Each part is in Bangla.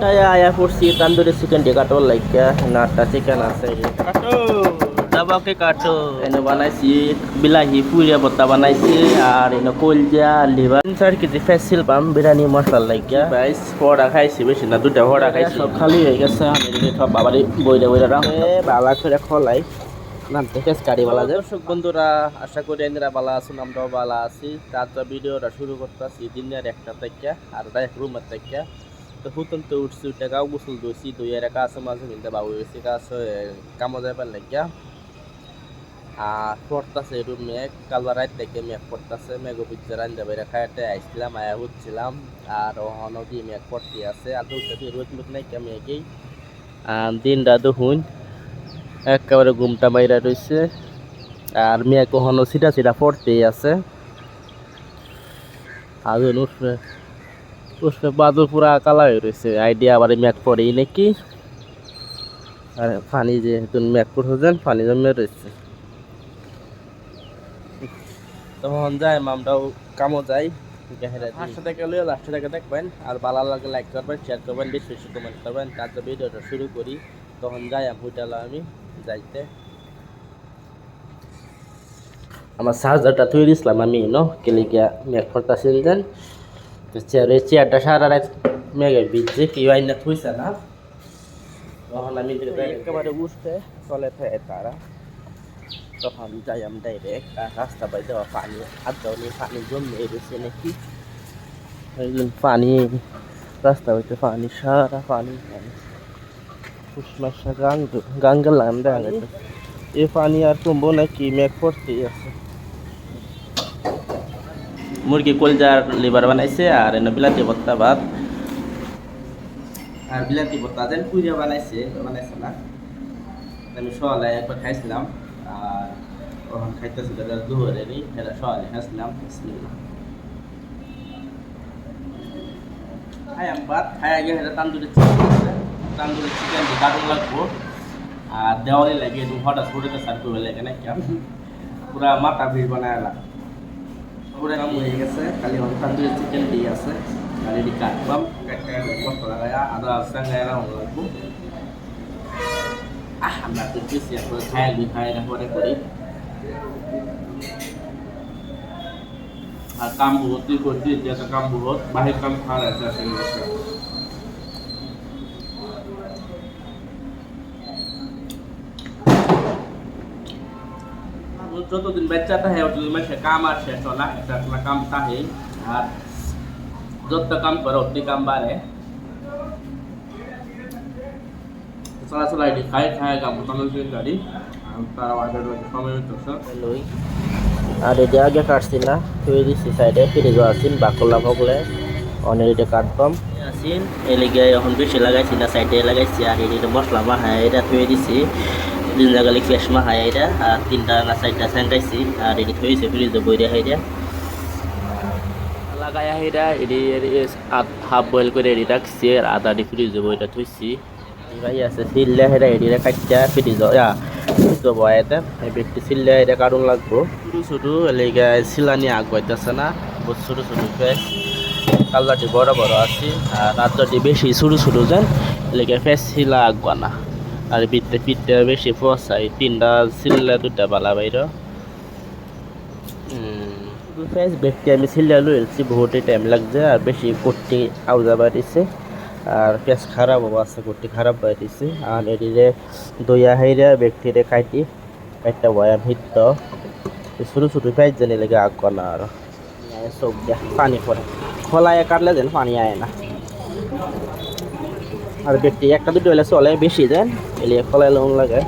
তাই আয়া পড়ছি তান্দুরি চিকেন দিয়ে কাটো লাগিয়া নাটটা চিকেন আছে। কাটো। দাবাকে কাটো। এনে বানাইছি বিলাহী পুরিয়া বত্তা বানাইছি আর এনে কলজা লিভার। চার কেজি ফেসিল পাম বিরিয়ানি মশলা লাগিয়া বাইস পড়া খাইছি বেশি না দুটা পড়া খাইছি। সব খালি হয়ে গেছে। আমি সব বাবারই বইরে বইরে রাখে বালা করে খলাই। নাম থেকে গাড়ি বালা যায় দর্শক বন্ধুরা আশা করি এনরা বালা আছেন আমরাও বালা আছি। তার তো ভিডিওটা শুরু করতেছি দিনের একটা থেকে আর ডাইরেক্ট রুমের থেকে। তো হুতন তো উঠছি উঠে গাও গোসল দইছি দুই এর কাজ মাঝে মিলতে বাবু হয়েছে কাজ কামো যাবার লাগিয়া আর পড়তাছে একটু মেঘ কালবা রাত থেকে মেঘ পড়তাছে মেঘ পিচ্ছে রান্দা বাইরে খাইতে আইছিলাম আয়া হচ্ছিলাম আর ওখানো দিয়ে মেঘ পড়তে আছে আর দিয়ে রোদ মুখ নাই কে মেঘেই আর দিনটা দুহুন একেবারে ঘুমটা বাইরা রয়েছে আর মেয়ে কখনো সিটা সিটা পড়তেই আছে আর উঠবে উঠবে পুরা কালা হয়ে রয়েছে। আইডিয়া আবার মেঘ পড়েই নাকি? আর পানি যে তুমি মেঘ পড়ছেন পানি জমে রয়েছে। তখন যাই মামটাও কামও যাই পাঁচশো টাকা লইয়া লাস্ট টাকা দেখবেন আর ভালো লাগে লাইক করবেন শেয়ার করবেন বেশি বেশি কমেন্ট করবেন। তারপর ভিডিওটা শুরু করি। তখন যাই আমি হোটেলে আমি যাইতে। আমার চার্জারটা তৈরি দিয়েছিলাম আমি ন? কেলিগিয়া মেঘ করতেছেন যেন। তো চেয়ারে চেয়ারটা সারা রাত মেঘে ভিজছে কেউ আইনা থইছে না। তখন আমি একেবারে উঠতে চলে থাকে তারা। তখন যাই আমি ডাইরেক্ট আর রাস্তা বাই দেওয়া পানি। হাত দেওয়া পানি জমে রয়েছে নাকি পানি রাস্তা হইতে পানি সারা পানি পানি ফুসমাসা গাং গাং গেলাম দেখা গেছে। এ পানি আর কমবো নাকি মেঘ পড়তেই আছে। মুরগি কলজার লিভার বানাইছে আর এনে বিলাতি ভর্তা ভাত। আর বিলাতি ভর্তা যেন পুজা বানাইছে বানাইছে না। আমি সকালে একবার খাইছিলাম, আর তখন খাইতেছিল দুপুরেরই এটা সকালে খাইছিলাম খাই ভাত, খাই আগে এটা তান্দুরি চিকেন তান্দুরি চিকেন কাটুন লাগবো। আর দেওয়ালি লাগে হঠাৎ ছোটোতে সার করবে লাগে না পুরা মাথা ভিড় বানায় না পুরা কাম হয়ে গেছে খালি আমার তান্দুরি চিকেন দিয়ে আছে আর এটি কাটবাম কাটতে মশলা লাগায় আদা সাঙ্গায় রাখুন লাগবো আহ আমরা তো বেশি এখন খাই আলু খাই না পরে করি আর কাম বহুত তুই করছি যেটা কাম বহুত বাহির কাম খাওয়ার আছে যতদিন বাচ্চা থাকে অতদিন মানুষের কাম আর শেষ হয় একটা একটা কাম থাকে আর যত কাম করে অতি কাম বাড়ে। চলাচল আইডি খাই খাই কাম চলাচল গাড়ি তারা আগে সময় লই আর এটা আগে কাটছি না থুয়ে দিচ্ছি সাইডে ফ্রিজও আসিন বাকলা ভগলে। অনেক এটা কাটবাম আসিন এলিগে এখন বেশি লাগাইছি না সাইডে লাগাইছি আর এটা মশলা মাহায় এটা থুয়ে দিছি। দিন জাগালে পেশ মাহায় এটা আর তিনটা না চারটা স্যান্টাইছি আর এটি থুয়েছে ফ্রিজে বইরে হাইরা লাগাই হাইরা এটি হাফ বয়েল করে এটি রাখছি আর আদা দি ফ্রিজে বইটা থুইছি ভাই আছে সিললে হেরা এডিরে কাটটা ফ্রিজ তো বয়াতে এই ব্যক্তি সিললে এটা কারণ লাগবো ছোটো ছোটো এলাকা সিলানি আগাইতেছে না বহুত ছোটো ছোটো ফেস কালারটি বড় বড় আছে আর রাত্রটি বেশি ছোটো ছোটো যেন এলাকা ফেস সিলা আগবা না আর পিঠতে পিঠতে বেশি ফসাই। তিনটা সিললে দুটা বালা বাইর। ফেস ব্যক্তি আমি সিললে লই এলছি বহুতই টাইম লাগছে, আর বেশি করতে আউজা বাড়িছে। আর পেঁয়াজ খারাপ আছে, করতে খারাপ বাড়িছে। আর এদিকে দইয়া হাইরা ব্যক্তিরে খাইতি একটা বয়া ভিত্ত ছোটো ছোটো পেঁয়াজ জানি লেগে আগ না আর। সব পানি পড়ে। খোলায় কাটলে যেন পানি আয় না। আর ব্যক্তি একটা দুটো হলে চলে বেশি দেন এলিয়ে খোলায় লোন লাগে।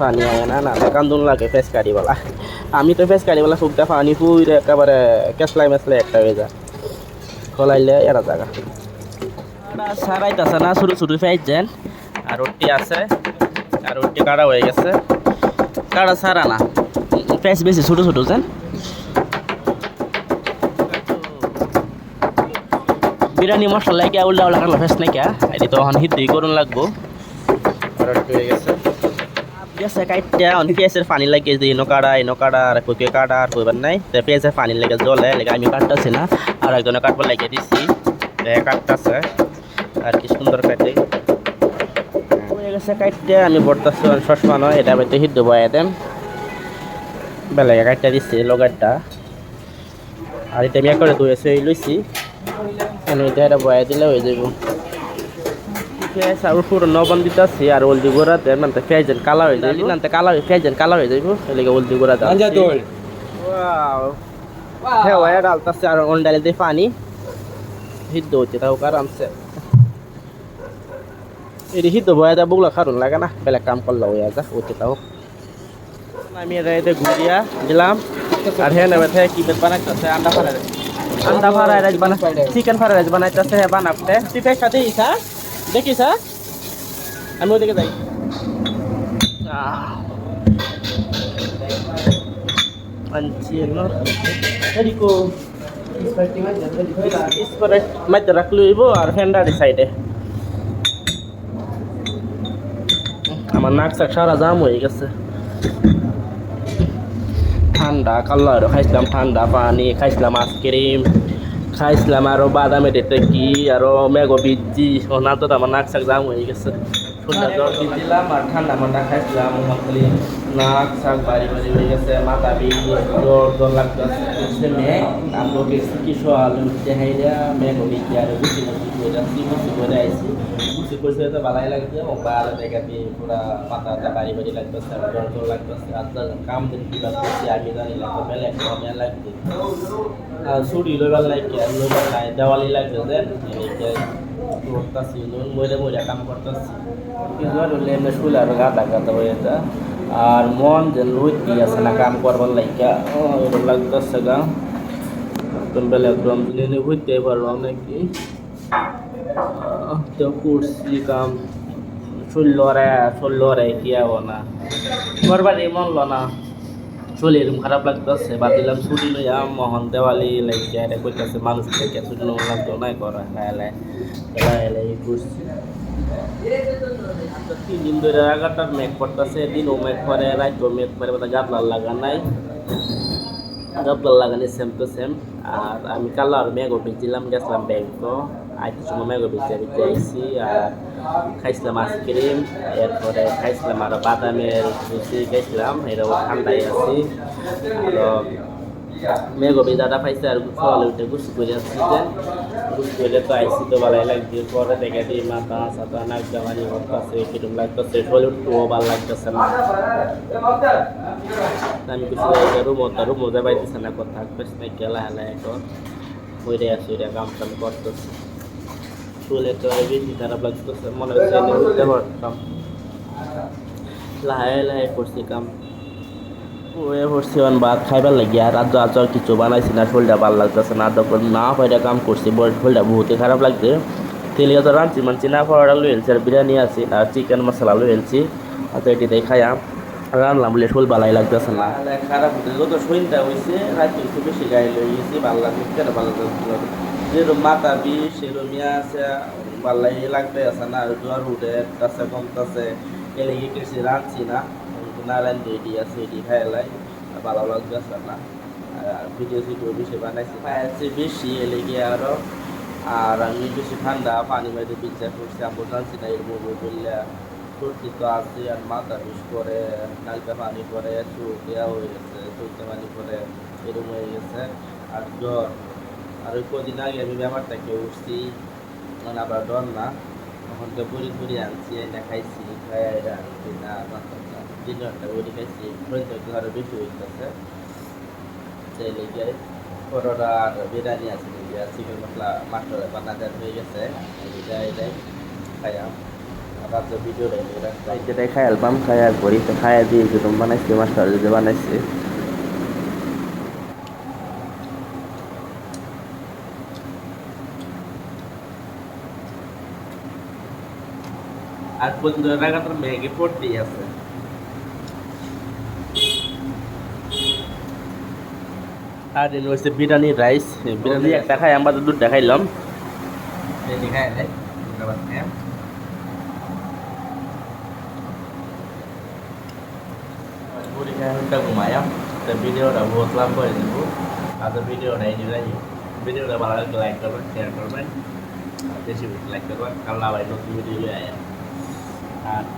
পানি আয় না না কান্দুন লাগে পেঁয়াজ কাটিবেলা আমি তো পেঁয়াজ কাটিবেলা সবটা পানি পুরে একেবারে কেসলাই মেসলাই একটা হয়ে যায়। খোলাইলে এরা জায়গা সারাইতেছে না ছোটো ছোটো ফেজ যেন আর রুটি আছে, আর রুটি কাটা হয়ে গেছে। কাটা সারা না। ফেস বেশি, ছোটো ছোটো যেন বিরিয়ানি মশলা লাগে উল্টা কাটলা ফেস নাকি এটি তখন হিদ্দি করুন লাগবো। গেছে। কাইটটা অনেক পেঁয়াজের পানি লাগে যে ইনো কাটা ইনো কাটা আর কই কাটা আর কইবার নাই। তো পেঁয়াজের পানি লেগে জলে লেগে আমি কাটতেছি না। আর একজনে কাটবার লাগিয়ে দিচ্ছি কাটতেছে। আর কি সুন্দর কাটে। গেছে কাটতে আমি বর্তাছি সসমা নয় এটা হয়তো সিদ্ধ বয়া দেন। বেলাগে কাটটা দিচ্ছি লগারটা। আর এটা আমি একবারে ধুয়েছে লইছি। আমি এটা এটা বয়া দিলে হয়ে যাব। পেঁয়াজ আর পুরো নবন দিতেছি আর হলদি গুঁড়া মানে পেঁয়াজ কালা হয়ে যাবে না কালা হয়ে পেঁয়াজ কালা হয়ে যাইব এদিকে হলদি গুঁড়া ওয়াও হ্যাঁ ওয়া ডালতাছে আর অন ডালে দিয়ে পানি। সিদ্ধ হচ্ছে তাও আরামসে এটি সিদ্ধ বয়া যা বুগলা খারুন লাগে না বেলেগ কাম করলে হয়ে যা হচ্ছে তাও আমি এটা এতে ঘুরিয়া দিলাম। আর হ্যাঁ নেবে কি বেশ বানাইতেছে আন্ডা ফ্রাই আন্ডা ফ্রাই রাইস বানা চিকেন ফ্রাই রাইস বানাইতেছে হ্যাঁ বানাতে পেয়ে সাথে ইসা? দেখিস হ্যাঁ আমি ওদিকে যাই। মাইতে রাখলে আর ফ্যান্ডার সাইডে আমার নাক চাক সারা জাম হয়ে গেছে। ঠান্ডা, কালার, খাইছিলাম ঠান্ডা পানি, খাইছিলাম আইসক্রিম খাইছিলাম আরও বাদামের এতে কি আরও মেগো বিজি ওনা তো আমার নাক চাক জাম হয়ে গেছে। জ্বর দিয়েছিলাম আর ঠান্ডা মান্ডা খাইছিলাম খালি নাক চাক বাড়ি বাড়ি হয়ে গেছে মাথা বি জ্বর জ্বর লাগতেছে মেঘ আমরা গেছি কি সকাল উঠতে হাইরা মেঘো বিজি আর বুঝি যাচ্ছি বুঝি করে আইছি বুঝি লাগছে মাথা বাড়ি বাড়ি লাগতেছে আর জ্বর জ্বর লাগতেছে আর কাম দিন কি লাগতেছে আমি জানি না তো মেলে মেলা লাগছে নাই দেওয়ালি লাগতেছে এদিকে কাম করতেছি। আর হলে এমনি শুলে আর আর মন যে লুই দিয়ে আছে না কাম করবার এরকম লাগতেছে গা। একদম বেলা একদম হইতে পারলাম নাকি তো করছি কাম। চলল রে চলল রে, কি না করবার মন লো না। চলে এরকম খারাপ লাগতেছে, বাদ দিলাম ছুটি লইয়া মহন দেওয়ালি লাইকে আরে কইতাছে মানুষ থেকে ছুটি লোক লাগতো নাই করা লাইলে লাইলে এই করছি। তিন দিন ধরে এগারোটার মেঘ পড়তেছে দিনও মেঘ পরে রাতও মেঘ পরে মানে গাবলার লাগা নাই। গাবলার লাগানি সেম টু সেম আর আমি কালার মেঘও বেঁচছিলাম গেছিলাম ব্যাংক আইতে সময় বেঁচে বেঁচে আইসি আর খাইছিলাম আইসক্রিম, এরপরে খাইছিলাম আরও বাদামের জুসি খাইছিলাম এটাও ঠান্ডাই আছি। আর মেঘও দাদা পাইছে, আর সকালে উঠে গুছু করে যে গুছু করে তো আইসি তো ভালোই লাগছে, পরে দেখে দিই মাথা সাথা নাক জামানি করতেছে কিরম লাগতেছে, শরীর উঠতেও ভালো লাগতেছে না। আমি কিছু রুমো রুমো যে পাইতেছে না, কথা গেলা হেলা এখন বইরে আসি রে কাম টাম করতেছে। চুলে তো বেশি খারাপ লাগতেছে, মনে হচ্ছে উঠতে পারতাম। লাহে লাহে করছি কাম। ওয়ে করছি অন ভাত খাইবার লাগি, আর আজ আজ কিছু বানাইছি না শরীরটা ভালো লাগতেছে না যখন না পাইরা কাম করছি বড় শরীরটা বহুতই খারাপ লাগছে। তেলিয়া তো রাঁধছি, মানছি না, পাওয়াটা লই এলছি আর বিরিয়ানি আছে, আর চিকেন মশলা লই এলছি আর তো এটি খাইয়াম রান্নাম বলে শরীর ভালাই লাগতেছে না। খারাপ যত শরীরটা হয়েছে রাত একটু বেশি গায়ে লই গেছি ভালো লাগছে ভালো লাগছে যেরকম মাথা বিষ সেরকম আছে। ভালাই লাগতে আছে না আর জ্বর উঠে কাছে কমতেছে। এলেগে কিছু রাঁধছি না নারায়ণ রেডি আছে এডি খাইলাই ভালো লাগতেছে না। আর ভিডিও সিডিও বেশি বানাইছি। খাইছি বেশি এলেগে আরও। আর আমি বেশি ঠান্ডা, পানি মাইতে পিজ্জা করছি আমি জানছি না, এর মুভি বললে, সর্দি তো আছে, আর মাথা বিষ করে, নালকা পানি করে চোখ দেওয়া হয়ে গেছে, চলতে পানি করে এরকম হয়ে গেছে, আর জ্বর। আর ওই কদিন আগে আমি ব্যাপারটাকে উঠছি মানে আবার ডর না তখন তো বুড়ি বুড়ি আনছি এনে খাইছি খাই এটা আনছি না দিনটা বুড়ি খাইছি একটু আরও বেশি হইতেছে। সেই লেগে পরোটা আর বিরিয়ানি আছে চিকেন মশলা মাত্র বানাতে হয়ে গেছে এটা এটাই খাইয়াম। আবার ভিডিও খাই অ্যালবাম খাই আর করি তো খাইয়া দিয়ে যেরকম বানাইছি মাস্টার যদি বানাইছে আজ পর্যন্ত লাগাতার মেঘে পড়তেই আছে। আর এনে হচ্ছে বিরিয়ানি রাইস। বিরিয়ানি একটা খাই আমরা তো দুধ দেখাইলাম। দেখাই ঘুমায়া তো ভিডিওটা বহুত লাভ করে দিব। আর ভিডিওটা এই ভিডিওটা ভালো লাগলে লাইক করবেন শেয়ার করবেন। বেশি লাইক করবা কাল্লা ভাই নতুন ভিডিও আর and